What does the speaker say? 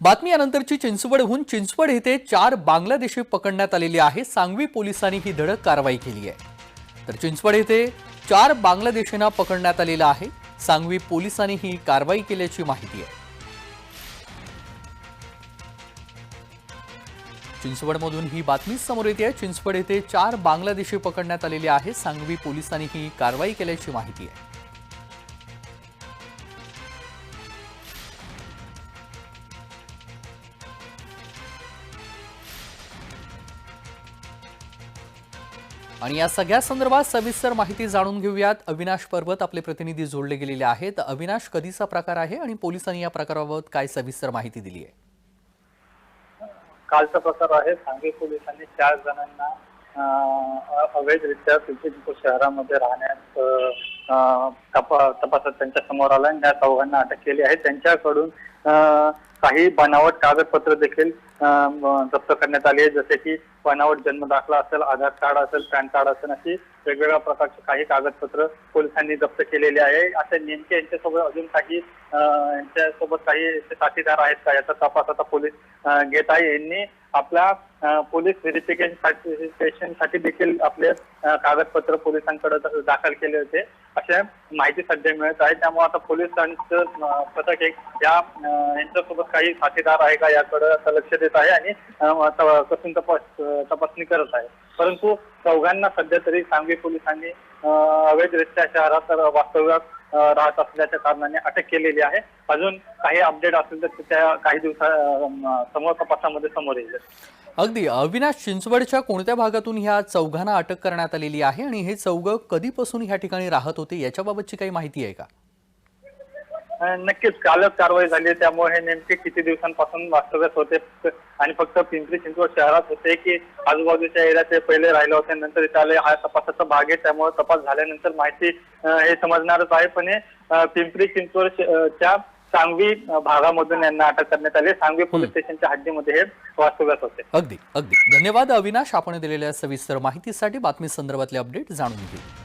बातमी यानंतरची चिंचवडहून चिंचवड येथे चार बांगलादेशी पकडण्यात आलेली आहे. सांगवी पोलिसांनी ही धडक कारवाई केली आहे. तर चिंचवड येथे चार बांगलादेशींना पकडण्यात आलेलं आहे. सांगवी पोलिसांनी ही कारवाई केल्याची माहिती आहे. चिंचवडमधून ही बातमी समोर येते. आहे चिंचवड येथे चार बांगलादेशी पकडण्यात आलेले आहे. सांगवी पोलिसांनी ही कारवाई केल्याची माहिती आहे. आणि या सगळ्या संदर्भात सविस्तर माहिती जाणून घेऊयात. अविनाश पर्वत आपले प्रतिनिधी जोडले गेलेले आहेत. अविनाश कधीचा प्रकार आहे आणि पोलिसांनी या प्रकाराबाबत काय सविस्तर माहिती दिली आहे? कालचा प्रकार आहे. सांगे पोलिसांनी चार जणांना अं, अवैधरित्या शहरामध्ये राहण्यात अं, तपासात त्यांच्यासमोर आला आणि त्या चौघांना अटक केली आहे. त्यांच्याकडून अं, काही बनावट कागदपत्र देखील जप्त करण्यात आली आहे. जसे की बनावट जन्म दाखला असेल आधार कार्ड असेल पॅन कार्ड असेल अशी वेगवेगळ्या प्रकारचे काही कागदपत्र पोलिसांनी जप्त केलेले आहे. असे नेमके यांच्यासोबत अजून काही यांच्यासोबत काही साथीदार आहेत का? याचा तपास आता पोलीस घेत आहे. यांनी आपल्या पोलीस व्हेरिफिकेशनसाठी देखील आपले कागदपत्र पोलिसांकडे दाखल केले होते. अशा माहिती सध्या मिळत आहे. त्यामुळे आता पोलिसांचं पथक एक या यांच्यासोबत काही साथीदार आहे का याकडे आता लक्ष देत आहे आणि कसून तपास तपासणी करत आहे. परंतु चौघांना सध्या तरी सांगवी पोलिसांनी अवैधरित्या शहरात वास्तव्यात राहत असल्याच्या कारणाने अटक केलेली आहे. अजून काही अपडेट असेल तर त्या काही दिवसा समोर तपासामध्ये समोर येईल. अगदी. अविनाश चिंचवडच्या कोणत्या भागातून ह्या चौघांना अटक करण्यात आलेली आहे आणि हे चौघ कधीपासून ह्या ठिकाणी राहत होते याच्याबाबतची काही माहिती आहे का? नक्कीच कालच कारवाई झाली. त्यामुळे हे नेमके किती दिवसांपासून वास्तव्यात होते? आणि फक्त पिंपरी चिंचवड शहरात होते की आजूबाजूच्या एरियात ते पहिले राहिले होते? नंतर इथे आले हा तपासाचा भाग आहे. त्यामुळे तपास झाल्यानंतर माहिती हे समजणारच आहे. पण हे पिंपरी चिंचवड श- अं, च्या सांगवी भागामधून यांना अटक करण्यात आली. सांगवी पोलीस स्टेशनच्या हद्दीमध्ये हे वास्तव्यात होते. अगदी अगदी. धन्यवाद अविनाश. आपण दिलेल्या सविस्तर माहितीसाठी बातमी संदर्भातले अपडेट जाणून घेऊ.